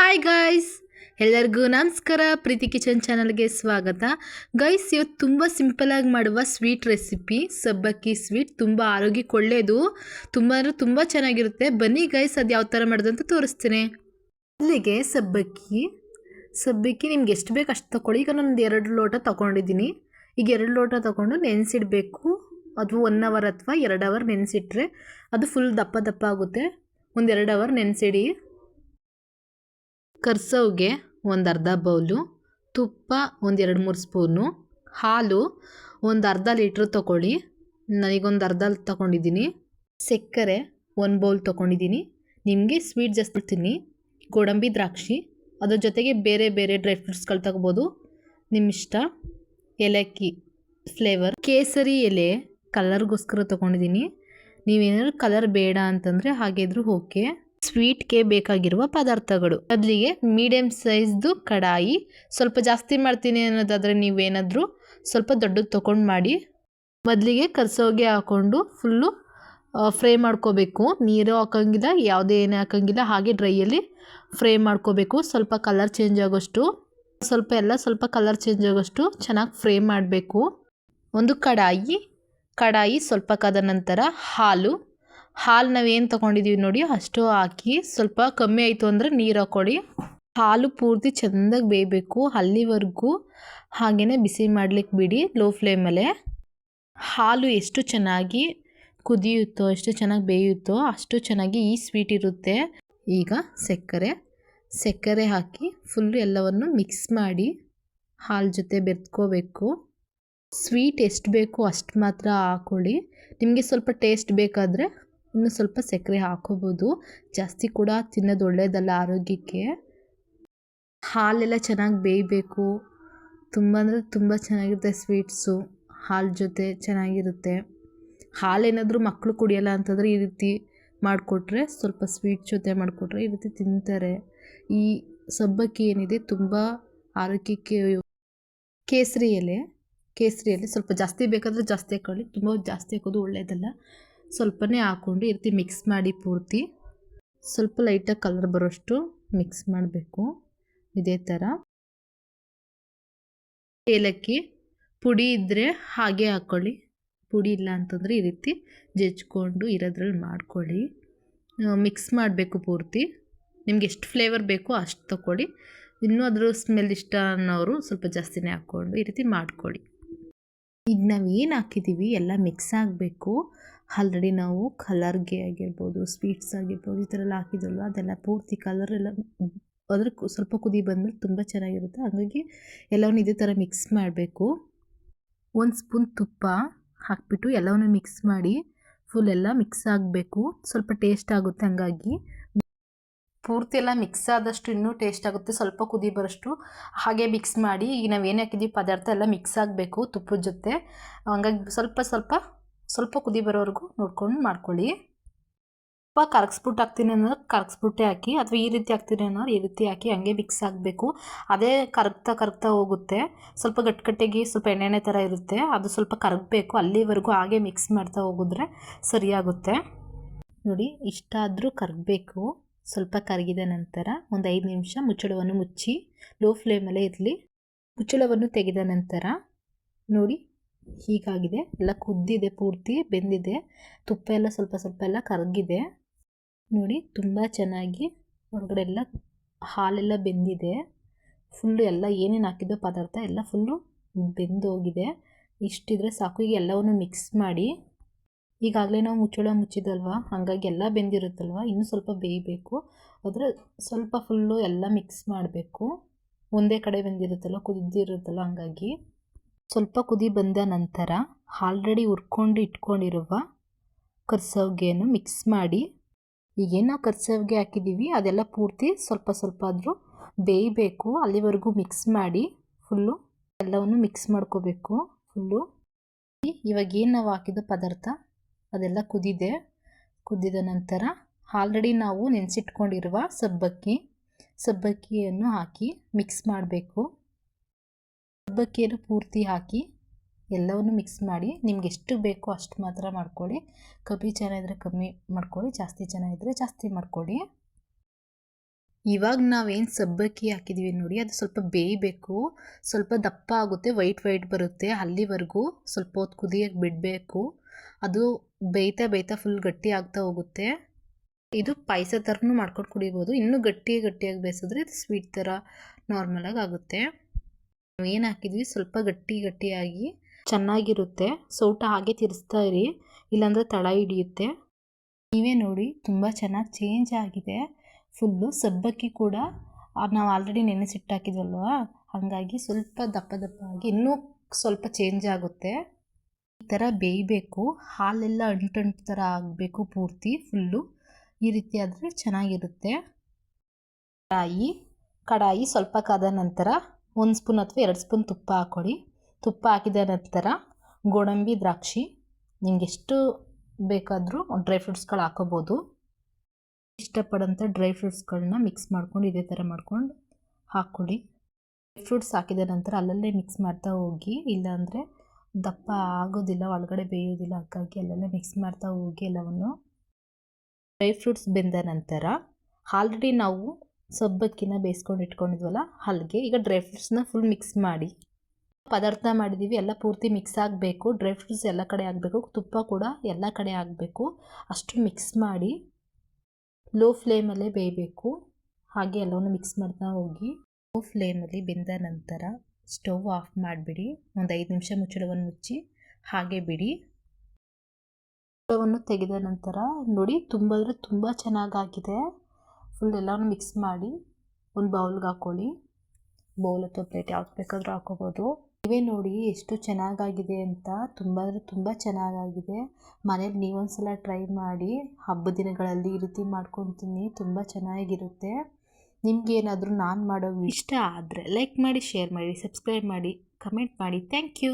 Hi guys ಎಲ್ಲರಿಗೂ ನಮಸ್ಕಾರ. ಪ್ರೀತಿ kitchen ಚಾನಲ್ಗೆ ಸ್ವಾಗತ. ಗೈಸ್ ಇವತ್ತು ತುಂಬ ಸಿಂಪಲಾಗಿ ಮಾಡುವ ಸ್ವೀಟ್ ರೆಸಿಪಿ ಸಬ್ಬಕ್ಕಿ ಸ್ವೀಟ್ ತುಂಬ ಆರೋಗ್ಯಕ್ಕೆ ಒಳ್ಳೆಯದು ತುಂಬ ಅಂದರೆ ತುಂಬ ಚೆನ್ನಾಗಿರುತ್ತೆ. ಬನ್ನಿ ಗೈಸ್ ಅದು ಯಾವ ಥರ ಮಾಡೋದು ಅಂತ ತೋರಿಸ್ತೀನಿ. ಅಲ್ಲಿಗೆ ಸಬ್ಬಕ್ಕಿ. ಸಬ್ಬಕ್ಕಿ ನಿಮ್ಗೆ ಎಷ್ಟು ಬೇಕು ಅಷ್ಟು ತಗೊಳ್ಳಿ ಈಗ ನಾನು ಎರಡು ಲೋಟ ತೊಗೊಂಡಿದ್ದೀನಿ. ಈಗ ಎರಡು ಲೋಟ ತೊಗೊಂಡು ನೆನೆಸಿಡಬೇಕು. ಅದು ಒನ್ ಅವರ್ ಅಥವಾ ಎರಡು ಅವರ್ ನೆನೆಸಿಟ್ರೆ ಅದು ಫುಲ್ ದಪ್ಪ ದಪ್ಪ ಆಗುತ್ತೆ. ಒಂದು ಎರಡು ಅವರ್ ನೆನೆಸಿಡಿ. ಕರ್ಸವ್ಗೆ ಒಂದು ಅರ್ಧ ಬೌಲು, ತುಪ್ಪ ಒಂದು ಎರಡು ಮೂರು ಸ್ಪೂನು, ಹಾಲು ಒಂದು ಅರ್ಧ ಲೀಟ್ರ್ ತೊಗೊಳ್ಳಿ ನನಗೊಂದು ಅರ್ಧ ತೊಗೊಂಡಿದ್ದೀನಿ ಸಕ್ಕರೆ ಒಂದು ಬೌಲ್ ತೊಗೊಂಡಿದ್ದೀನಿ ನಿಮಗೆ ಸ್ವೀಟ್ ಜಾಸ್ತಿ ತಿನ್ನಿ ಗೋಡಂಬಿ ದ್ರಾಕ್ಷಿ, ಅದ್ರ ಜೊತೆಗೆ ಬೇರೆ ಬೇರೆ ಡ್ರೈ ಫ್ರೂಟ್ಸ್ಗಳು ತಗೋಬೋದು. ನಿಮ್ಮ ಇಷ್ಟ ಏಲಕ್ಕಿ ಫ್ಲೇವರ್. ಕೇಸರಿ ಎಲೆ ಕಲರ್ಗೋಸ್ಕರ ತೊಗೊಂಡಿದ್ದೀನಿ. ನೀವೇನಾದ್ರು ಕಲರ್ ಬೇಡ ಅಂತಂದರೆ ಹಾಗೆ ಇದ್ರೂ ಓಕೆ. ಸ್ವೀಟ್ಗೆ ಬೇಕಾಗಿರುವ ಪದಾರ್ಥಗಳು. ಮೊದಲಿಗೆ ಮೀಡಿಯಮ್ ಸೈಜ್ದು ಕಡಾಯಿ. ಸ್ವಲ್ಪ ಜಾಸ್ತಿ ಮಾಡ್ತೀನಿ ಅನ್ನೋದಾದರೆ ನೀವೇನಾದರೂ ಸ್ವಲ್ಪ ದೊಡ್ಡದು ತೊಗೊಂಡು ಮಾಡಿ. ಮೊದಲಿಗೆ ಕರ್ಸೋಗೆ ಹಾಕ್ಕೊಂಡು ಫುಲ್ಲು ಫ್ರೈ ಮಾಡ್ಕೋಬೇಕು. ನೀರು ಹಾಕೋಂಗಿಲ್ಲ, ಯಾವುದೇ ಏನೇ ಹಾಕೋಂಗಿಲ್ಲ, ಹಾಗೆ ಡ್ರೈಯಲ್ಲಿ ಫ್ರೈ ಮಾಡ್ಕೋಬೇಕು. ಸ್ವಲ್ಪ ಕಲರ್ ಚೇಂಜ್ ಆಗೋಷ್ಟು, ಸ್ವಲ್ಪ ಎಲ್ಲ ಸ್ವಲ್ಪ ಕಲರ್ ಚೇಂಜ್ ಆಗೋಷ್ಟು ಚೆನ್ನಾಗಿ ಫ್ರೈ ಮಾಡಬೇಕು. ಒಂದು ಕಡಾಯಿ. ಕಡಾಯಿ ಸ್ವಲ್ಪ ಕಾದ ನಂತರ ಹಾಲು. ಹಾಲು ನಾವೇನು ತೊಗೊಂಡಿದ್ದೀವಿ ನೋಡಿ, ಅಷ್ಟು ಹಾಕಿ ಸ್ವಲ್ಪ ಕಮ್ಮಿ ಆಯಿತು ಅಂದರೆ ನೀರು ಹಾಕ್ಕೊಳ್ಳಿ ಹಾಲು ಪೂರ್ತಿ ಚೆಂದಾಗಿ ಬೇಯಬೇಕು ಅಲ್ಲಿವರೆಗೂ. ಹಾಗೆಯೇ ಬಿಸಿ ಮಾಡ್ಲಿಕ್ಕೆ ಬಿಡಿ ಲೋ ಫ್ಲೇಮಲ್ಲೇ ಹಾಲು ಎಷ್ಟು ಚೆನ್ನಾಗಿ ಕುದಿಯುತ್ತೋ, ಎಷ್ಟು ಚೆನ್ನಾಗಿ ಬೇಯುತ್ತೋ ಅಷ್ಟು ಚೆನ್ನಾಗಿ ಈ ಸ್ವೀಟ್ ಇರುತ್ತೆ. ಈಗ ಸಕ್ಕರೆ. ಸಕ್ಕರೆ ಹಾಕಿ ಫುಲ್ಲು ಎಲ್ಲವನ್ನು ಮಿಕ್ಸ್ ಮಾಡಿ ಹಾಲು ಜೊತೆ ಬೆರೆತ್ಕೋಬೇಕು. ಸ್ವೀಟ್ ಎಷ್ಟು ಬೇಕೋ ಅಷ್ಟು ಮಾತ್ರ ಹಾಕೊಳ್ಳಿ. ನಿಮಗೆ ಸ್ವಲ್ಪ ಟೇಸ್ಟ್ ಬೇಕಾದರೆ ಇನ್ನು ಸ್ವಲ್ಪ ಸಕ್ಕರೆ ಹಾಕೋಬೋದು. ಜಾಸ್ತಿ ಕೂಡ ತಿನ್ನೋದು ಒಳ್ಳೆಯದಲ್ಲ ಆರೋಗ್ಯಕ್ಕೆ. ಹಾಲೆಲ್ಲ ಚೆನ್ನಾಗಿ ಬೇಯಬೇಕು. ತುಂಬ ಅಂದರೆ ತುಂಬ ಚೆನ್ನಾಗಿರುತ್ತೆ ಸ್ವೀಟ್ಸು. ಹಾಲು ಜೊತೆ ಚೆನ್ನಾಗಿರುತ್ತೆ. ಹಾಲೇನಾದರೂ ಮಕ್ಕಳು ಕುಡಿಯಲ್ಲ ಅಂತಂದರೆ ಈ ರೀತಿ ಮಾಡಿಕೊಟ್ರೆ ಸ್ವಲ್ಪ ಸ್ವೀಟ್ ಜೊತೆ ಮಾಡಿಕೊಟ್ರೆ ಈ ರೀತಿ ತಿಂತಾರೆ. ಈ ಸಬ್ಬಕ್ಕಿ ಏನಿದೆ ತುಂಬ ಆರೋಗ್ಯಕ್ಕೆ ಕೇಸರಿ ಎಲೆ. ಕೇಸರಿ ಎಲೆ ಸ್ವಲ್ಪ ಜಾಸ್ತಿ ಬೇಕಾದರೆ ಜಾಸ್ತಿ ಹಾಕೊಳ್ಳಿ. ತುಂಬ ಜಾಸ್ತಿ ಹಾಕೋದು ಒಳ್ಳೆಯದಲ್ಲ ಸ್ವಲ್ಪನೇ ಹಾಕ್ಕೊಂಡು ಈ ರೀತಿ ಮಿಕ್ಸ್ ಮಾಡಿ ಪೂರ್ತಿ. ಸ್ವಲ್ಪ ಲೈಟಾಗಿ ಕಲರ್ ಬರೋಷ್ಟು ಮಿಕ್ಸ್ ಮಾಡಬೇಕು. ಇದೇ ಥರ ಏಲಕ್ಕಿ ಪುಡಿ ಇದ್ದರೆ ಹಾಗೆ ಹಾಕ್ಕೊಳ್ಳಿ ಪುಡಿ ಇಲ್ಲ ಅಂತಂದರೆ ಈ ರೀತಿ ಜಜ್ಕೊಂಡು ಇರೋದ್ರಲ್ಲಿ ಮಾಡ್ಕೊಳ್ಳಿ. ಮಿಕ್ಸ್ ಮಾಡಬೇಕು ಪೂರ್ತಿ. ನಿಮ್ಗೆ ಎಷ್ಟು ಫ್ಲೇವರ್ ಬೇಕೋ ಅಷ್ಟು ತಗೊಳ್ಳಿ ಇನ್ನೂ ಅದ್ರ ಸ್ಮೆಲ್ ಇಷ್ಟ ಅನ್ನೋರು ಸ್ವಲ್ಪ ಜಾಸ್ತಿನೇ ಹಾಕ್ಕೊಂಡು ಈ ರೀತಿ ಮಾಡ್ಕೊಳ್ಳಿ. ಈಗ ನಾವು ಏನು ಹಾಕಿದ್ದೀವಿ ಎಲ್ಲ ಮಿಕ್ಸ್ ಆಗಬೇಕು. ಆಲ್ರೆಡಿ ನಾವು ಕಲರ್ಗೆ ಆಗಿರ್ಬೋದು ಸ್ವೀಟ್ಸ್ ಆಗಿರ್ಬೋದು, ಈ ಥರ ಎಲ್ಲ ಹಾಕಿದ್ವಲ್ವ? ಅದೆಲ್ಲ ಪೂರ್ತಿ ಕಲರ್ ಎಲ್ಲ ಅದ್ರ ಸ್ವಲ್ಪ ಕುದಿ ಬಂದಮೇಲೆ ತುಂಬ ಚೆನ್ನಾಗಿರುತ್ತೆ. ಹಾಗಾಗಿ ಎಲ್ಲವನ್ನು ಇದೇ ಥರ ಮಿಕ್ಸ್ ಮಾಡಬೇಕು. ಒಂದು ಸ್ಪೂನ್ ತುಪ್ಪ ಹಾಕಿಬಿಟ್ಟು ಎಲ್ಲವನ್ನು ಮಿಕ್ಸ್ ಮಾಡಿ ಫುಲ್ ಎಲ್ಲ ಮಿಕ್ಸ್ ಆಗಬೇಕು. ಸ್ವಲ್ಪ ಟೇಸ್ಟ್ ಆಗುತ್ತೆ ಹಂಗಾಗಿ. ಪೂರ್ತಿ ಎಲ್ಲ ಮಿಕ್ಸ್ ಆದಷ್ಟು ಇನ್ನೂ ಟೇಸ್ಟ್ ಆಗುತ್ತೆ. ಸ್ವಲ್ಪ ಕುದಿ ಬರೋಷ್ಟು ಹಾಗೆ ಮಿಕ್ಸ್ ಮಾಡಿ, ಈಗ ನಾವು ಏನು ಹಾಕಿದ್ದೀವಿ ಪದಾರ್ಥ ಎಲ್ಲ ಮಿಕ್ಸ್ ಆಗಬೇಕು ತುಪ್ಪದ ಜೊತೆ. ಹಂಗಾಗಿ ಸ್ವಲ್ಪ ಸ್ವಲ್ಪ ಸ್ವಲ್ಪ ಕುದಿ ಬರೋವರೆಗೂ ನೋಡ್ಕೊಂಡು ಮಾಡ್ಕೊಳ್ಳಿ. ತುಪ್ಪ ಕರಗಿಸ್ಬಿಟ್ಟು ಹಾಕ್ತೀನಿ ಅನ್ನೋದು ಕರಗಿಸ್ಬಿಟ್ಟೆ ಹಾಕಿ, ಅಥವಾ ಈ ರೀತಿ ಹಾಕ್ತೀನಿ ಅನ್ನೋರು ಈ ರೀತಿ ಹಾಕಿ ಹಂಗೆ ಮಿಕ್ಸ್ ಆಗಬೇಕು. ಅದೇ ಕರಗ್ತಾ ಕರಗ್ತಾ ಹೋಗುತ್ತೆ. ಸ್ವಲ್ಪ ಗಟ್ಟಿಗಟ್ಟಿಗೆ ಸ್ವಲ್ಪ ಎಣ್ಣೆಣ್ಣೆ ಎಣ್ಣೆ ಥರ ಇರುತ್ತೆ. ಅದು ಸ್ವಲ್ಪ ಕರಗಬೇಕು. ಅಲ್ಲಿವರೆಗೂ ಹಾಗೆ ಮಿಕ್ಸ್ ಮಾಡ್ತಾ ಹೋಗಿದ್ರೆ ಸರಿಯಾಗುತ್ತೆ. ನೋಡಿ, ಇಷ್ಟಾದರೂ ಕರಗಬೇಕು. ಸ್ವಲ್ಪ ಕರಗಿದ ನಂತರ ಒಂದು ಐದು ನಿಮಿಷ ಮುಚ್ಚಳವನ್ನು ಮುಚ್ಚಿ ಲೋ ಫ್ಲೇಮಲ್ಲೇ ಇರಲಿ. ಮುಚ್ಚಳವನ್ನು ತೆಗೆದ ನಂತರ ನೋಡಿ, ಹೀಗಾಗಿದೆ. ಎಲ್ಲ ಕುದ್ದಿದೆ ಪೂರ್ತಿ, ಬೆಂದಿದೆ. ತುಪ್ಪ ಎಲ್ಲ ಸ್ವಲ್ಪ ಸ್ವಲ್ಪ ಎಲ್ಲ ಕರಗಿದೆ. ನೋಡಿ, ತುಂಬ ಚೆನ್ನಾಗಿ ಹೊರಗಡೆ ಎಲ್ಲ ಹಾಲೆಲ್ಲ ಬೆಂದಿದೆ. ಫುಲ್ಲು ಎಲ್ಲ ಏನೇನು ಹಾಕಿದ್ದೋ ಪದಾರ್ಥ ಎಲ್ಲ ಫುಲ್ಲು ಬೆಂದೋಗಿದೆ. ಇಷ್ಟಿದ್ರೆ ಸಾಕು. ಈಗ ಎಲ್ಲವನ್ನು ಮಿಕ್ಸ್ ಮಾಡಿ ಈಗಾಗಲೇ ನಾವು ಮುಚ್ಚಳ ಮುಚ್ಚಿದಲ್ವ? ಹಾಗಾಗಿ ಎಲ್ಲ ಬೆಂದಿರುತ್ತಲ್ವ? ಇನ್ನೂ ಸ್ವಲ್ಪ ಬೇಯಬೇಕು. ಅದರ ಸ್ವಲ್ಪ ಫುಲ್ಲು ಎಲ್ಲ ಮಿಕ್ಸ್ ಮಾಡಬೇಕು. ಒಂದೇ ಕಡೆ ಬೆಂದಿರುತ್ತಲ್ಲ, ಕುದಿದಿರುತ್ತಲ್ಲ, ಹಾಗಾಗಿ. ಸ್ವಲ್ಪ ಕುದಿ ಬಂದ ನಂತರ ಆಲ್ರೆಡಿ ಹುರ್ಕೊಂಡು ಇಟ್ಕೊಂಡಿರುವ ಕರ್ಸವ್ಗೆಯನ್ನು ಮಿಕ್ಸ್ ಮಾಡಿ. ಈಗೇನು ನಾವು ಕರ್ಸವ್ಗೆ ಹಾಕಿದ್ದೀವಿ ಅದೆಲ್ಲ ಪೂರ್ತಿ ಸ್ವಲ್ಪ ಸ್ವಲ್ಪ ಆದರೂ ಬೇಯಬೇಕು. ಅಲ್ಲಿವರೆಗೂ ಮಿಕ್ಸ್ ಮಾಡಿ ಫುಲ್ಲು ಎಲ್ಲವನ್ನು ಮಿಕ್ಸ್ ಮಾಡ್ಕೋಬೇಕು ಫುಲ್ಲು ಇವಾಗ ಏನು ನಾವು ಹಾಕಿದ ಪದಾರ್ಥ? ಅದೆಲ್ಲ ಕುದಿದೆ. ಕುದಿದ ನಂತರ ಆಲ್ರೆಡಿ ನಾವು ನೆನೆಸಿಟ್ಕೊಂಡಿರುವ ಸಬ್ಬಕ್ಕಿ, ಸಬ್ಬಕ್ಕಿಯನ್ನು ಹಾಕಿ ಮಿಕ್ಸ್ ಮಾಡಬೇಕು. ಸಬ್ಬಕ್ಕಿಯನ್ನು ಪೂರ್ತಿ ಹಾಕಿ ಎಲ್ಲವನ್ನು ಮಿಕ್ಸ್ ಮಾಡಿ ನಿಮ್ಗೆ ಎಷ್ಟು ಬೇಕೋ ಅಷ್ಟು ಮಾತ್ರ ಮಾಡ್ಕೊಳ್ಳಿ. ಕಮ್ಮಿ ಚೆನ್ನಾಗಿದ್ರೆ ಕಮ್ಮಿ ಮಾಡ್ಕೊಳ್ಳಿ, ಜಾಸ್ತಿ ಚೆನ್ನಾಗಿದ್ರೆ ಜಾಸ್ತಿ ಮಾಡ್ಕೊಳ್ಳಿ. ಇವಾಗ ನಾವೇನು ಸಬ್ಬಕ್ಕಿ ಹಾಕಿದ್ದೀವಿ ನೋಡಿ, ಅದು ಸ್ವಲ್ಪ ಬೇಯಬೇಕು, ಸ್ವಲ್ಪ ದಪ್ಪ ಆಗುತ್ತೆ ವೈಟ್ ವೈಟ್ ಬರುತ್ತೆ ಅಲ್ಲಿವರೆಗೂ, ಸ್ವಲ್ಪ ಹೊತ್ತು ಕುದಿಯಕ್ಕೆ ಬಿಡಬೇಕು. ಅದು ಬೇಯ್ತಾ ಬೇಯ್ತಾ ಫುಲ್ ಗಟ್ಟಿ ಆಗ್ತಾ ಹೋಗುತ್ತೆ. ಇದು ಪಾಯಸ ಥರನೂ ಮಾಡ್ಕೊಂಡು ಕುಡಿಬೋದು. ಇನ್ನೂ ಗಟ್ಟಿ ಗಟ್ಟಿಯಾಗಿ ಬೇಯಿಸಿದ್ರೆ ಇದು ಸ್ವೀಟ್ ಥರ ನಾರ್ಮಲಾಗಿ ಆಗುತ್ತೆ. ಏನು ಹಾಕಿದ್ವಿ, ಸ್ವಲ್ಪ ಗಟ್ಟಿ ಗಟ್ಟಿಯಾಗಿ ಚೆನ್ನಾಗಿರುತ್ತೆ. ಸೌಟ ಹಾಗೆ ತಿರ್ಸ್ತಾ ಇರಿ, ಇಲ್ಲಾಂದರೆ ತಳ ಹಿಡಿಯುತ್ತೆ. ನೀವೇ ನೋಡಿ, ತುಂಬ ಚೆನ್ನಾಗಿ ಚೇಂಜ್ ಆಗಿದೆ. ಫುಲ್ಲು ಸಬ್ಬಕ್ಕಿ ಕೂಡ ನಾವು ಆಲ್ರೆಡಿ ನೆನೆಸಿಟ್ಟಾಕಿದ್ವಲ್ವ ಹಾಗಾಗಿ ಸ್ವಲ್ಪ ದಪ್ಪ ದಪ್ಪ ಆಗಿ ಇನ್ನೂ ಸ್ವಲ್ಪ ಚೇಂಜ್ ಆಗುತ್ತೆ. ಈ ಥರ ಬೇಯಬೇಕು, ಹಾಲೆಲ್ಲ ಅಂಟಂಟು ಥರ ಆಗಬೇಕು ಪೂರ್ತಿ, ಫುಲ್ಲು. ಈ ರೀತಿ ಆದರೆ ಚೆನ್ನಾಗಿರುತ್ತೆ. ಕಡಾಯಿ ಕಡಾಯಿ ಸ್ವಲ್ಪ ಕಾದ ನಂತರ ಒಂದು ಸ್ಪೂನ್ ಅಥವಾ ಎರಡು ಸ್ಪೂನ್ ತುಪ್ಪ ಹಾಕೊಡಿ. ತುಪ್ಪ ಹಾಕಿದ ನಂತರ ಗೋಡಂಬಿ, ದ್ರಾಕ್ಷಿ, ನಿಮ್ಗೆ ಎಷ್ಟು ಬೇಕಾದರೂ ಡ್ರೈ ಫ್ರೂಟ್ಸ್ಗಳು ಹಾಕೋಬೋದು. ಇಷ್ಟಪಡೋಂಥ ಡ್ರೈ ಫ್ರೂಟ್ಸ್ಗಳನ್ನ ಮಿಕ್ಸ್ ಮಾಡ್ಕೊಂಡು ಇದೇ ಥರ ಮಾಡ್ಕೊಂಡು ಹಾಕ್ಕೊಳ್ಳಿ. ಡ್ರೈ ಫ್ರೂಟ್ಸ್ ಹಾಕಿದ ನಂತರ ಅಲ್ಲಲ್ಲೇ ಮಿಕ್ಸ್ ಮಾಡ್ತಾ ಹೋಗಿ, ಇಲ್ಲಾಂದರೆ ದಪ್ಪ ಆಗೋದಿಲ್ಲ, ಒಳಗಡೆ ಬೇಯೋದಿಲ್ಲ, ಹಾಗಾಗಿ ಅಲ್ಲಲ್ಲೇ ಮಿಕ್ಸ್ ಮಾಡ್ತಾ ಹೋಗಿ ಎಲ್ಲವನ್ನು ಡ್ರೈ ಫ್ರೂಟ್ಸ್ ಬೆಂದ ನಂತರ ಆಲ್ರೆಡಿ ನಾವು ಸಬ್ಬಕ್ಕಿನ ಬೇಯಿಸ್ಕೊಂಡು ಇಟ್ಕೊಂಡಿದ್ವಲ್ಲ, ಹಲ್ಗೆ ಈಗ ಡ್ರೈ ಫ್ರೂಟ್ಸ್ನ ಫುಲ್ ಮಿಕ್ಸ್ ಮಾಡಿ ಪದಾರ್ಥ ಮಾಡಿದ್ದೀವಿ ಎಲ್ಲ ಪೂರ್ತಿ ಮಿಕ್ಸ್ ಆಗಬೇಕು, ಡ್ರೈ ಫ್ರೂಟ್ಸ್ ಎಲ್ಲ ಕಡೆ ಆಗಬೇಕು, ತುಪ್ಪ ಕೂಡ ಎಲ್ಲ ಕಡೆ ಆಗಬೇಕು, ಅಷ್ಟು ಮಿಕ್ಸ್ ಮಾಡಿ ಲೋ ಫ್ಲೇಮಲ್ಲೇ ಬೇಯಬೇಕು. ಹಾಗೆ ಎಲ್ಲವನ್ನು ಮಿಕ್ಸ್ ಮಾಡ್ತಾ ಹೋಗಿ ಲೋ ಫ್ಲೇಮಲ್ಲಿ ಬೆಂದ ನಂತರ ಸ್ಟವ್ ಆಫ್ ಮಾಡಿಬಿಡಿ. ಒಂದು ಐದು ನಿಮಿಷ ಮುಚ್ಚಳವನ್ನು ಮುಚ್ಚಿ ಹಾಗೆ ಬಿಡಿ. ಮುಚ್ಚಳವನ್ನು ತೆಗೆದ ನಂತರ ನೋಡಿ ತುಂಬ ಅಂದರೆ ತುಂಬ ಚೆನ್ನಾಗಾಗಿದೆ. ಫುಲ್ ಎಲ್ಲವನ್ನು ಮಿಕ್ಸ್ ಮಾಡಿ ಒಂದು ಬೌಲ್ಗೆ ಹಾಕ್ಕೊಳ್ಳಿ ಬೌಲ್ ಅಥವಾ ಪ್ಲೇಟ್ ಯಾವ್ದು ಬೇಕಾದರೂ ಹಾಕೋಬೋದು. ನೀವೇ ನೋಡಿ ಎಷ್ಟು ಚೆನ್ನಾಗಾಗಿದೆ ಅಂತ. ತುಂಬ ಅಂದರೆ ತುಂಬ ಚೆನ್ನಾಗಾಗಿದೆ. ಮನೇಲಿ ನೀವೊಂದು ಸಲ ಟ್ರೈ ಮಾಡಿ ಹಬ್ಬ ದಿನಗಳಲ್ಲಿ ಈ ರೀತಿ ಮಾಡ್ಕೊಂಡು ತಿನ್ನಿ ತುಂಬ ಚೆನ್ನಾಗಿರುತ್ತೆ. ನಿಮಗೇನಾದರೂ ನಾನು ಮಾಡೋ ಇಷ್ಟ ಆದರೆ ಲೈಕ್ ಮಾಡಿ ಶೇರ್ ಮಾಡಿ ಸಬ್ಸ್ಕ್ರೈಬ್ ಮಾಡಿ ಕಮೆಂಟ್ ಮಾಡಿ. Thank you